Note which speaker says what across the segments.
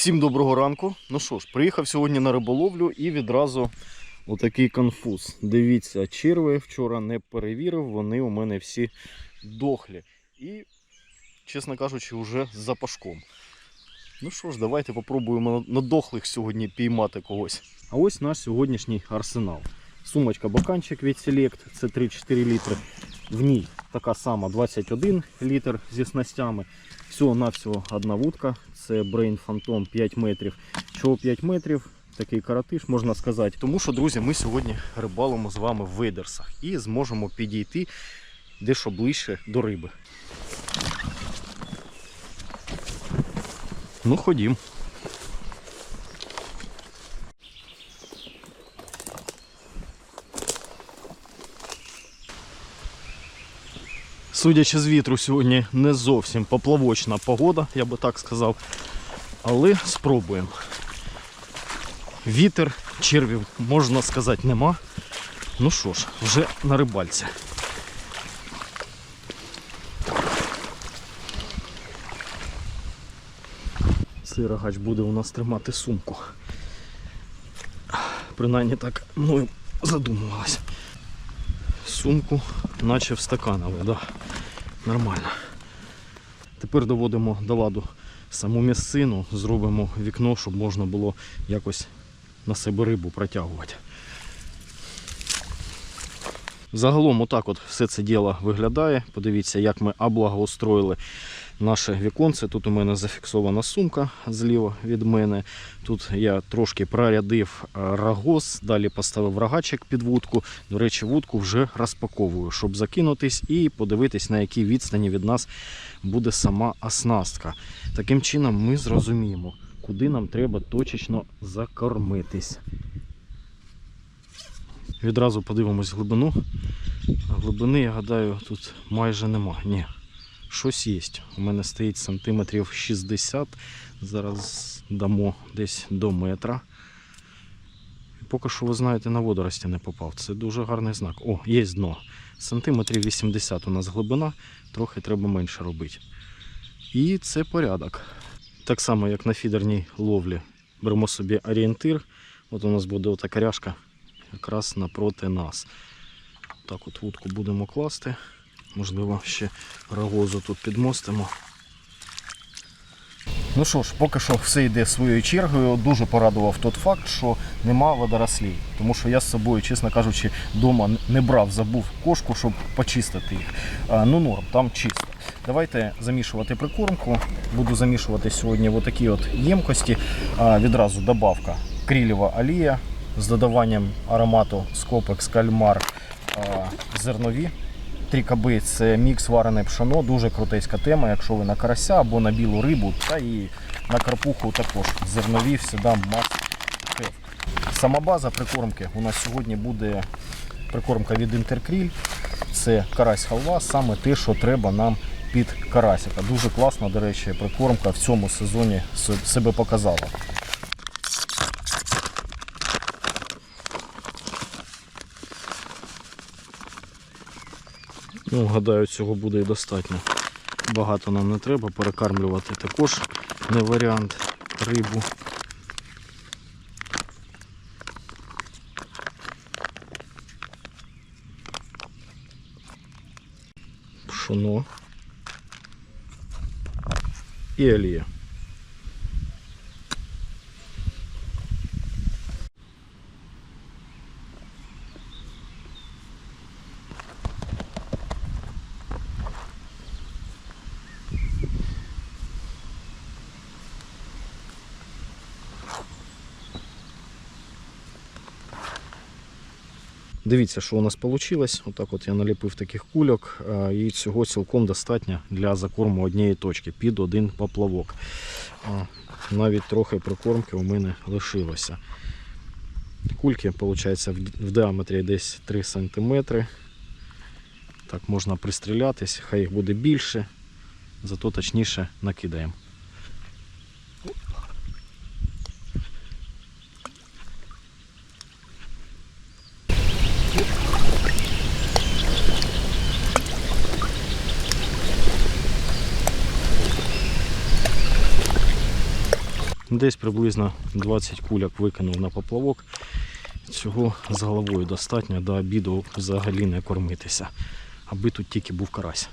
Speaker 1: Всім доброго ранку. Ну що ж, приїхав сьогодні на риболовлю і відразу отакий конфуз. Дивіться, черви вчора не перевірив, вони у мене всі дохлі. І, чесно кажучи, вже з запашком. Ну що ж, давайте попробуємо на дохлих сьогодні піймати когось. А ось наш сьогоднішній арсенал. Сумочка баканчик від Select, це 3-4 літри. В ній така сама 21 літр зі снастями. Всього-навсього одна вудка. Це Brain Phantom 5 метрів. Чого 5 метрів? Такий каратиш, можна сказати. Тому що, друзі, ми сьогодні рибалимо з вами в видерсах і зможемо підійти дещо ближче до риби. Ну, ходім. Судячи з вітру, сьогодні не зовсім поплавочна погода, я би так сказав. Але спробуємо. Вітер, червів, можна сказати, нема. Ну що ж, вже на рибальці. Цей рогач буде у нас тримати сумку. Принаймні так мною задумувалось. Сумку, наче в стаканове, да. Нормально. Тепер доводимо до ладу саму місцину, зробимо вікно, щоб можна було якось на себе рибу протягувати. Загалом отак от все це діло виглядає. Подивіться, як ми облагоустроїли наше віконце. Тут у мене зафіксована сумка зліва від мене. Тут я трошки прорядив е, рагоз, далі поставив рогачик під вудку. До речі, вудку вже розпаковую, щоб закинутись і подивитись, на якій відстані від нас буде сама оснастка. Таким чином ми зрозуміємо, куди нам треба точечно закормитись. Відразу подивимось глибину. Глибини, я гадаю, тут майже нема. Ні, щось є. У мене стоїть сантиметрів 60. Зараз дамо десь до метра. Поки що, ви знаєте, на водорості не попав. Це дуже гарний знак. О, є дно. Сантиметрів 80 у нас глибина, трохи треба менше робити. І це порядок. Так само, як на фідерній ловлі. Беремо собі орієнтир. От у нас буде ота коряшка якраз напроти нас. Так от вудку будемо класти. Можливо, ще рогозу тут підмостимо. Ну що ж, поки що все йде своєю чергою. Дуже порадував тот факт, що нема водорослів. Тому що я з собою, чесно кажучи, вдома не брав, забув кошку, щоб почистити їх. А, ну норм, там чисто. Давайте замішувати прикормку. Буду замішувати сьогодні в отакі от ємкості. А, відразу добавка крілєва олія з додаванням аромату скопекс кальмар а, зернові. Три каби це мікс варене пшоно, дуже крутейська тема, якщо ви на карася або на білу рибу, та і на карпуху також. Зернові всегда must have. Сама база прикормки у нас сьогодні буде прикормка від Інтеркріль. Це карась халва, саме те, що треба нам під карасика. Дуже класна, до речі, прикормка в цьому сезоні себе показала. Ну, гадаю, цього буде і достатньо. Багато нам не треба, перекармлювати також не варіант рибу. Пшоно і олія. Дивіться, що у нас вийшло. Отак от я наліпив таких кульок, і цього цілком достатньо для закорму однієї точки під один поплавок. Навіть трохи прикормки у мене лишилося. Кульки, виходить, в діаметрі десь 3 см. Так можна пристрілятись, хай їх буде більше, зато точніше накидаємо. Десь приблизно 20 куляк викинув на поплавок. Цього з головою достатньо до обіду взагалі не кормитися, аби тут тільки був карась.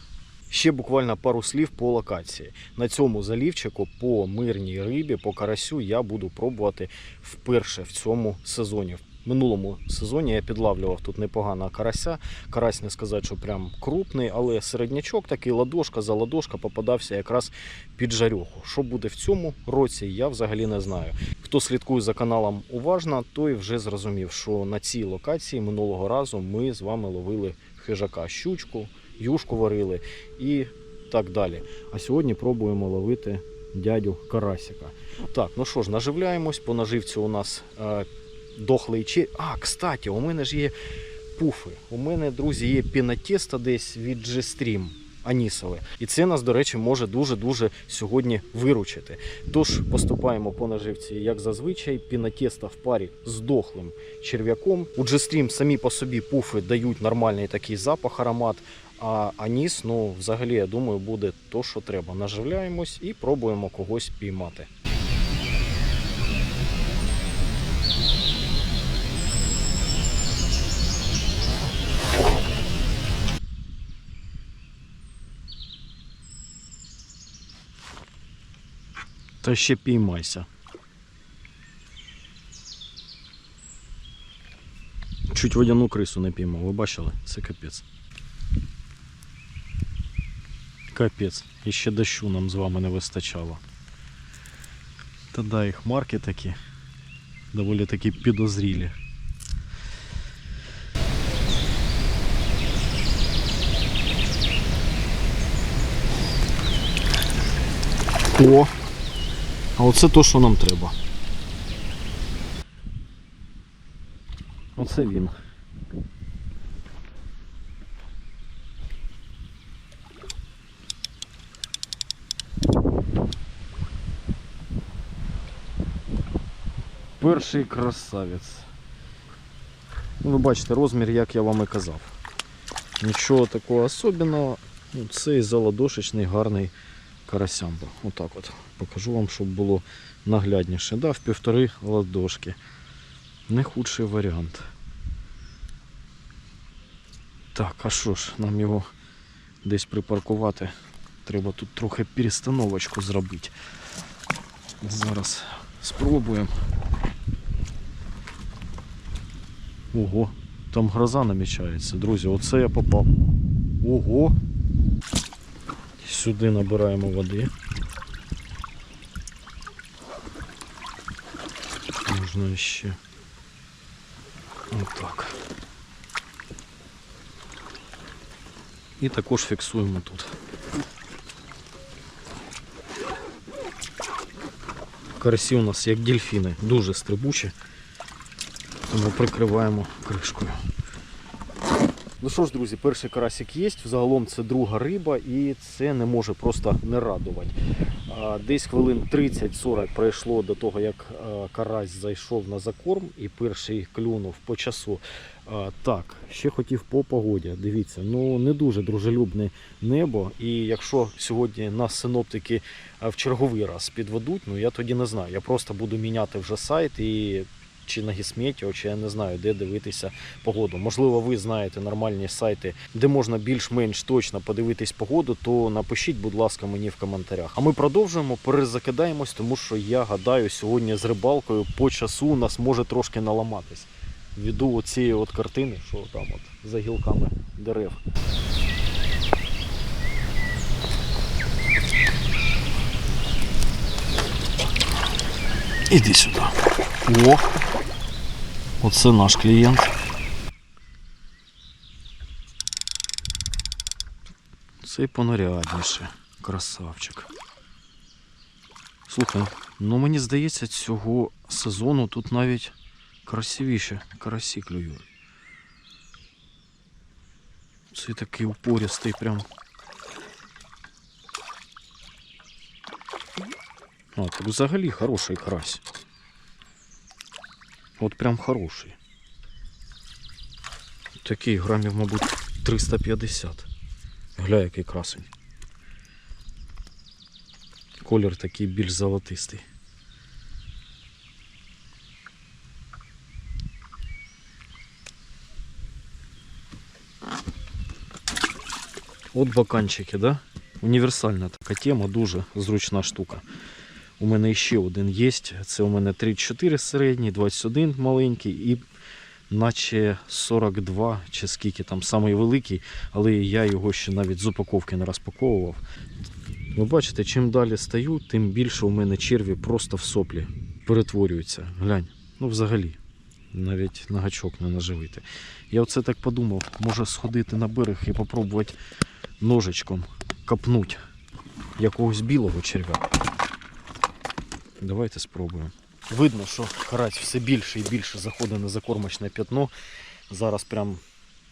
Speaker 1: Ще буквально пару слів по локації. На цьому залівчику по мирній рибі, по карасю я буду пробувати вперше в цьому сезоні. Минулому сезоні я підлавлював тут непогано карася. Карась не сказати, що прям крупний, але середнячок такий ладошка за ладошка попадався якраз під жарюху. Що буде в цьому році, я взагалі не знаю. Хто слідкує за каналом уважно, той вже зрозумів, що на цій локації минулого разу ми з вами ловили хижака щучку, юшку варили і так далі. А сьогодні пробуємо ловити дядю Карасика. Так, ну що ж, наживляємось. По наживці у нас е, дохлий чи. А, кстати, у мене ж є пуфи. У мене, друзі, є пінатіста десь від G-Stream. Анісове. І це нас, до речі, може дуже-дуже сьогодні виручити. Тож поступаємо по наживці, як зазвичай, пінатіста в парі з дохлим черв'яком. У G-Stream самі по собі пуфи дають нормальний такий запах, аромат. А аніс, ну, взагалі, я думаю, буде то, що треба. Наживляємось і пробуємо когось піймати. Та ще піймайся. Чуть водяну крису не піймав, ви бачили? Це капець. Капець. І ще дощу нам з вами не вистачало. Та да, і хмарки такі. Доволі такі підозрілі. О! А оце то, що нам треба. Оце він. Перший красавець. Ну, ви бачите розмір, як я вам і казав. Нічого такого особенного. Ну, Цей заладошечний гарний карасямба. Отак от. Покажу вам, щоб було наглядніше. Да, в півтори ладошки. Не худший варіант. Так, а що ж, нам його десь припаркувати. Треба тут трохи перестановочку зробити. Зараз спробуємо. Ого, там гроза намічається, друзі. Оце я попав. Ого! Сюди набираємо води. Можна ще. Отак. І також фіксуємо тут. Карасі у нас як дельфіни, дуже стрибучі, тому прикриваємо кришкою. Ну що ж, друзі, перший карасик є. Загалом це друга риба і це не може просто не радувати. Десь хвилин 30-40 пройшло до того, як карась зайшов на закорм і перший клюнув по часу. Так, ще хотів по погоді. Дивіться, ну не дуже дружелюбне небо. І якщо сьогодні нас синоптики в черговий раз підведуть, ну я тоді не знаю. Я просто буду міняти вже сайт і чи на Гісметіо, чи я не знаю, де дивитися погоду. Можливо, ви знаєте нормальні сайти, де можна більш-менш точно подивитись погоду, то напишіть, будь ласка, мені в коментарях. А ми продовжуємо, перезакидаємось, тому що я гадаю, сьогодні з рибалкою по часу нас може трошки наламатись. Ввіду оцієї от картини, що там от за гілками дерев. Іди сюди. О! Оце наш клієнт. Цей понарядніше. Красавчик. Слухай, ну мені здається, цього сезону тут навіть красивіше карасі клюють. Цей такий упорістий прям. А, так взагалі хороший карась. От прям хороший. Такий грамів, мабуть, 350. Гля, який красень. Колір такий більш золотистий.
Speaker 2: От баканчики, да? Універсальна така тема, дуже зручна штука. У мене ще один є. Це у мене 34 середній, 21 маленький і наче 42 чи скільки там самий великий, але я його ще навіть з упаковки не розпаковував. Ви бачите, чим далі стаю, тим більше у мене черві просто в соплі перетворюються. Глянь, ну взагалі, навіть на гачок не наживити. Я оце так подумав, може сходити на берег і попробувати ножичком капнуть якогось білого черв'я. Давайте спробуємо. Видно, що карась все більше і більше заходить на закормочне п'ятно. Зараз прям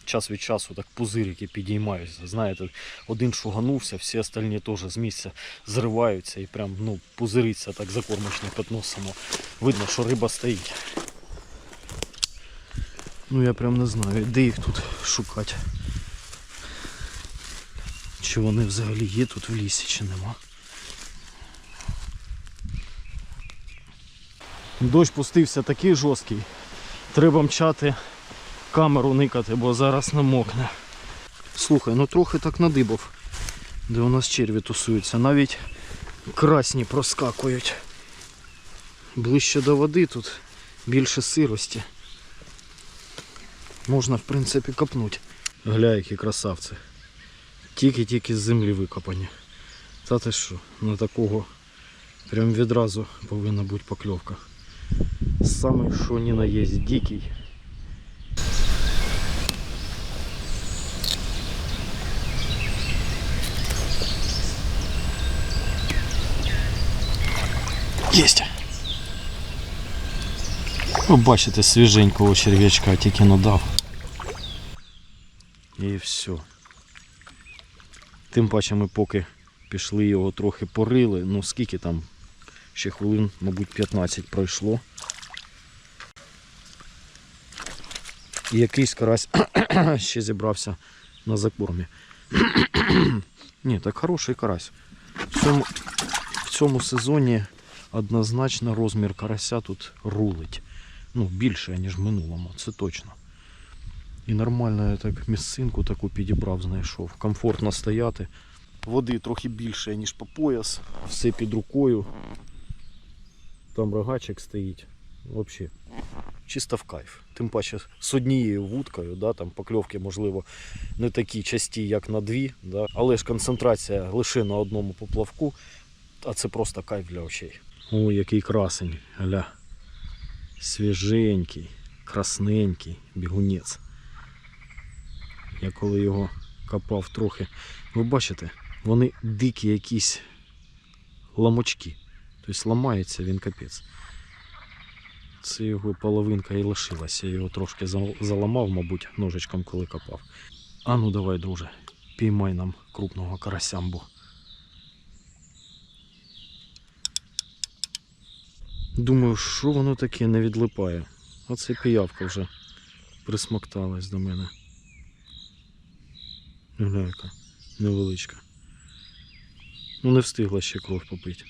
Speaker 2: час від часу так пузирики підіймаються. Знаєте, один шуганувся, всі остальні теж з місця зриваються і прям ну, пузириться так закормочне п'ятно само. Видно, що риба стоїть. Ну я прям не знаю, де їх тут шукати. Чи вони взагалі є тут в лісі, чи нема. Дощ пустився такий жорсткий. Треба мчати камеру никати, бо зараз намокне. Слухай, ну трохи так надибав, де у нас черві тусуються. Навіть красні проскакують. Ближче до води тут більше сирості. Можна в принципі копнути. Гля, які красавці. Тільки-тільки з землі викопані. Та ти що, на такого прям відразу повинна бути покльовка. Самий що ні на є дикий. Єсть! Ви бачите свіженького черв'ячка тільки надав. І все. Тим паче ми поки пішли його трохи порили. Ну скільки там? Ще хвилин, мабуть, 15 пройшло. І якийсь карась ще зібрався на закормі. Ні, так хороший карась. В цьому, в цьому сезоні однозначно розмір карася тут рулить. Ну, більше, ніж в минулому, це точно. І нормально я так місцинку таку підібрав, знайшов. Комфортно стояти. Води трохи більше, ніж по пояс. Все під рукою. Там рогачик стоїть. Взагалі, чисто в кайф. Тим паче з однією вудкою, да, там покльовки, можливо, не такі часті, як на дві, да, але ж концентрація лише на одному поплавку, а це просто кайф для очей. Ой, який красень, гля. Свіженький, красненький бігунець. Я коли його копав трохи, ви бачите, вони дикі якісь ламочки. Тобто ламається він капець. Це його половинка і лишилася. Я його трошки заламав, мабуть, ножичком, коли копав. А ну давай, друже, піймай нам крупного карасямбу. Думаю, що воно таке не відлипає. Оце піявка вже присмокталась до мене. Гля, невеличка. Ну не встигла ще кров попити.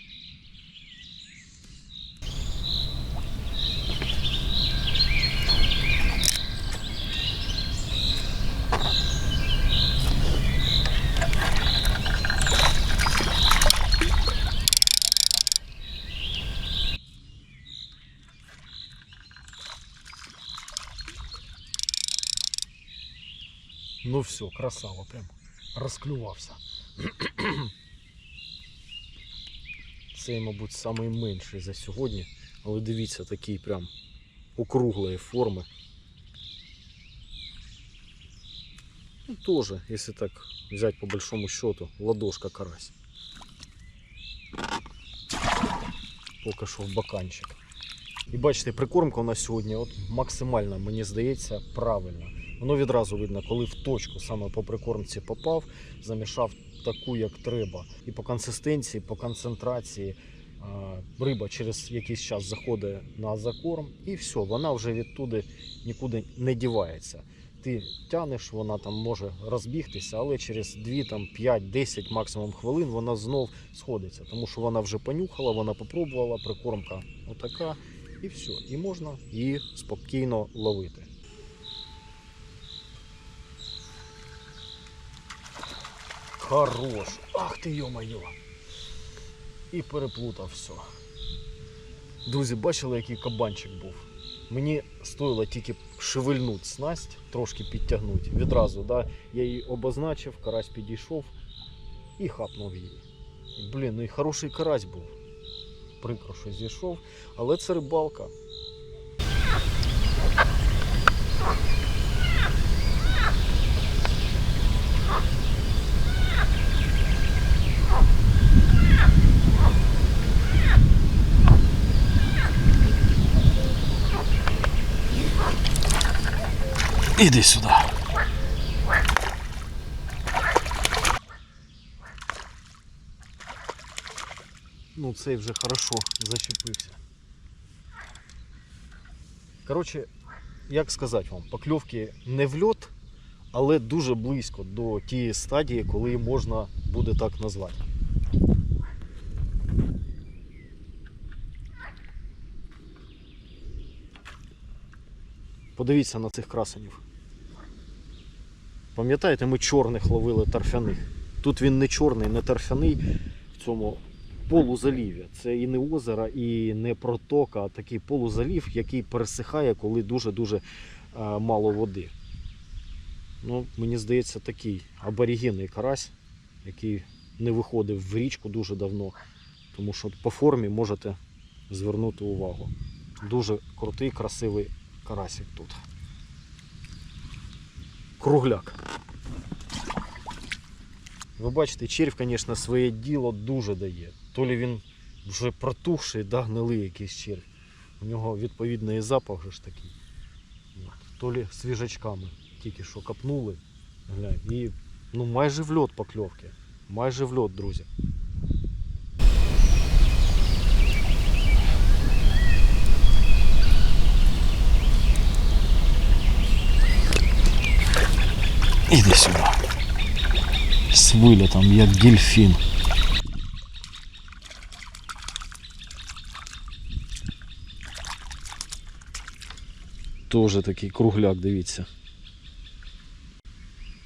Speaker 2: Ну все, красава, прям розклювався. Цей, мабуть, самий менший за сьогодні, але дивіться, такий прям округлої форми. Ну, тоже, если так взять по большому счету, ладошка карась. Поки що в баканчик. І бачите, прикормка у нас сьогодні от максимально, мені здається, правильна. Воно відразу видно, коли в точку саме по прикормці попав, замішав таку, як треба. І по консистенції, по концентрації риба через якийсь час заходить на закорм, і все, вона вже відтуди нікуди не дівається. Ти тянеш, вона там може розбігтися, але через 2, там, 5, 10 максимум хвилин вона знов сходиться, тому що вона вже понюхала, вона попробувала, прикормка отака, і все. І можна її спокійно ловити.
Speaker 1: Хорош. Ах ти йо-моє. І переплутав все. Друзі, бачили, який кабанчик був. Мені стоїло тільки шевельнути снасть, трошки підтягнути. Відразу, да, я її обозначив, карась підійшов і хапнув її. Блін, ну і хороший карась був. Прикро, що зійшов, але це рибалка. Іди сюди. Ну, цей вже хорошо зачепився. Коротше, як сказати вам, покльовки не в льот, але дуже близько до тієї стадії, коли можна буде так назвати. Подивіться на цих красенів. Пам'ятаєте, ми чорних ловили торфяних. Тут він не чорний, не торфяний в цьому полузалів'я. Це і не озеро, і не протока, а такий полузалів, який пересихає, коли дуже-дуже е, мало води. Ну, мені здається, такий аборігенний карась, який не виходив в річку дуже давно. Тому що по формі можете звернути увагу. Дуже крутий, красивий карасик тут. Кругляк. Ви бачите, червь, звісно, своє діло дуже дає. То лі він вже протухший, да, гнилий якийсь червь. У нього відповідний запах же ж такий. То лі свіжачками тільки що капнули. Глянь, і ну, майже в льот покльовки. Майже в льот, друзі. Іди сюди. З вилітом, як дельфін. Тоже такий кругляк, дивіться.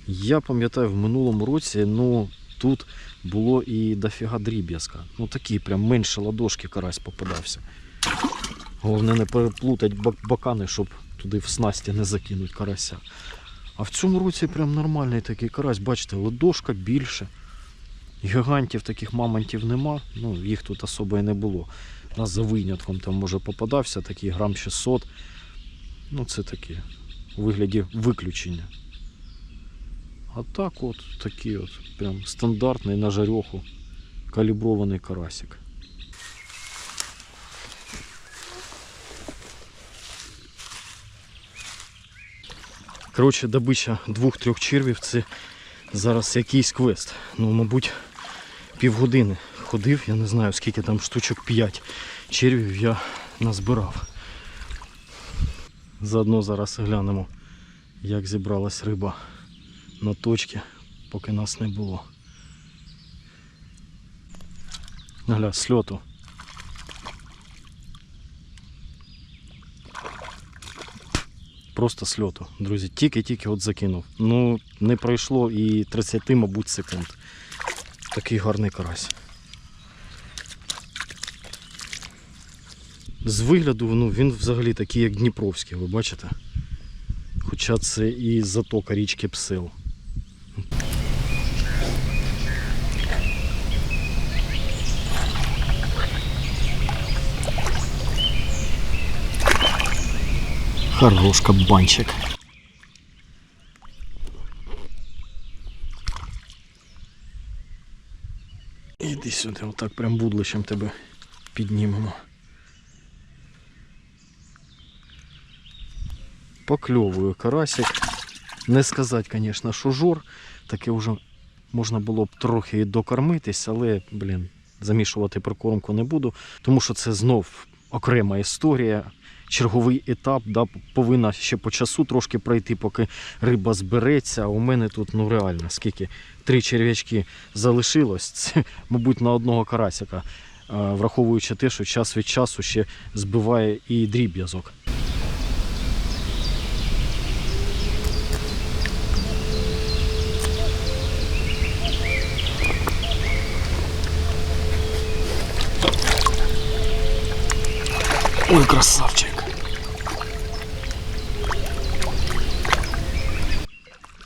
Speaker 1: Я пам'ятаю, в минулому році, ну, тут було і дофіга дріб'язка. Ну такий прям менше ладошки карась попадався. Головне не переплутати бак- бакани, щоб туди в снасті не закинуть карася. А в цьому році прям нормальний такий карась, бачите, ладошка більше. Гігантів таких мамонтів нема, ну їх тут особо і не було. У нас за винятком там може попадався такий грам 600. Ну це таке у вигляді виключення. А так от такий от прям стандартний на жарьоху калібрований карасик. Коротше, добича двох-трьох червів це зараз якийсь квест. Ну, мабуть, півгодини ходив, я не знаю скільки там штучок 5 червів я назбирав. Заодно зараз глянемо, як зібралась риба на точці, поки нас не було. Гля, сльоту. Просто сльоту, друзі. Тільки-тільки от закинув. Ну, не пройшло і 30, мабуть, секунд. Такий гарний карась. З вигляду ну, він взагалі такий, як Дніпровський, ви бачите? Хоча це і затока річки Псил. Хорош кабанчик. Іди сюди, отак прям будлищем тебе піднімемо. Покльовую карасик. Не сказати, звісно, що жор. Таке вже можна було б трохи і докормитись, але, блін, замішувати прикормку не буду, тому що це знов окрема історія черговий етап. да, Повинна ще по часу трошки пройти, поки риба збереться. У мене тут ну реально скільки три черв'ячки залишилось, це, мабуть, на одного карасяка, е, враховуючи те, що час від часу ще збиває і дріб'язок.
Speaker 2: Ой, красавчик!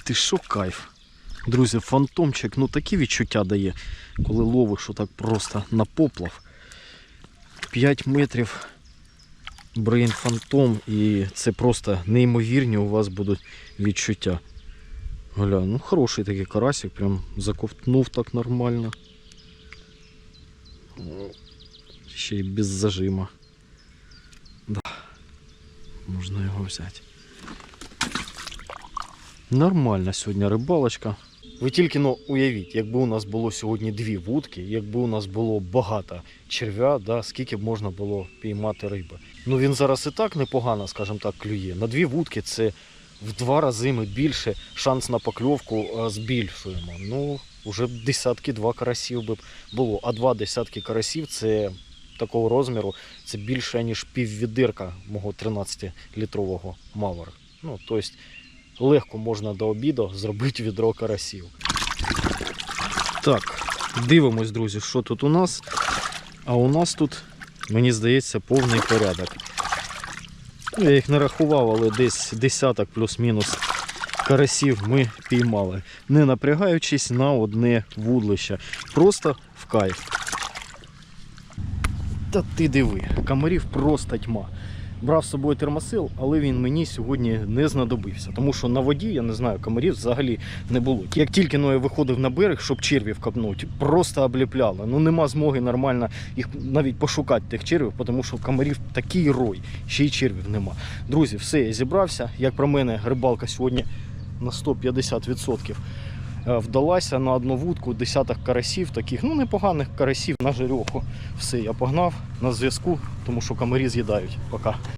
Speaker 2: Ти що кайф? Друзі, фантомчик, ну такі відчуття дає, коли ловиш отак просто на поплав. 5 метрів брейн фантом і це просто неймовірні у вас будуть відчуття. Гля, ну хороший такий карасик, прям заковтнув так нормально. Ще й без зажима. Да. Можна його взяти. Нормальна сьогодні рибалочка. Ви тільки ну, уявіть, якби у нас було сьогодні дві вудки, якби у нас було багато черв'я, да, скільки б можна було піймати риби. Ну він зараз і так непогано, скажімо так, клює. На дві вудки це в два рази ми більше шанс на покльовку е, збільшуємо. Ну, вже десятки два карасів би було. А два десятки карасів це такого розміру, це більше, ніж піввідирка мого 13-літрового мавера. Ну, тобто легко можна до обіду зробити відро карасів. Так, дивимось, друзі, що тут у нас. А у нас тут, мені здається, повний порядок. Я їх не рахував, але десь десяток плюс-мінус карасів ми піймали, не напрягаючись на одне вудлище. Просто в кайф. Та ти диви, комарів просто тьма. Брав з собою термосил, але він мені сьогодні не знадобився. Тому що на воді, я не знаю, комарів взагалі не було. Як тільки ну, я виходив на берег, щоб червів копнути, просто обліпляло. Ну нема змоги нормально їх навіть пошукати тих червів, тому що комарів такий рой, ще й червів нема. Друзі, все, я зібрався. Як про мене, рибалка сьогодні на 150% е, вдалася на одну вудку, десяток карасів, таких, ну непоганих карасів на жереху. Все, я погнав на зв'язку, тому що комарі з'їдають. Пока.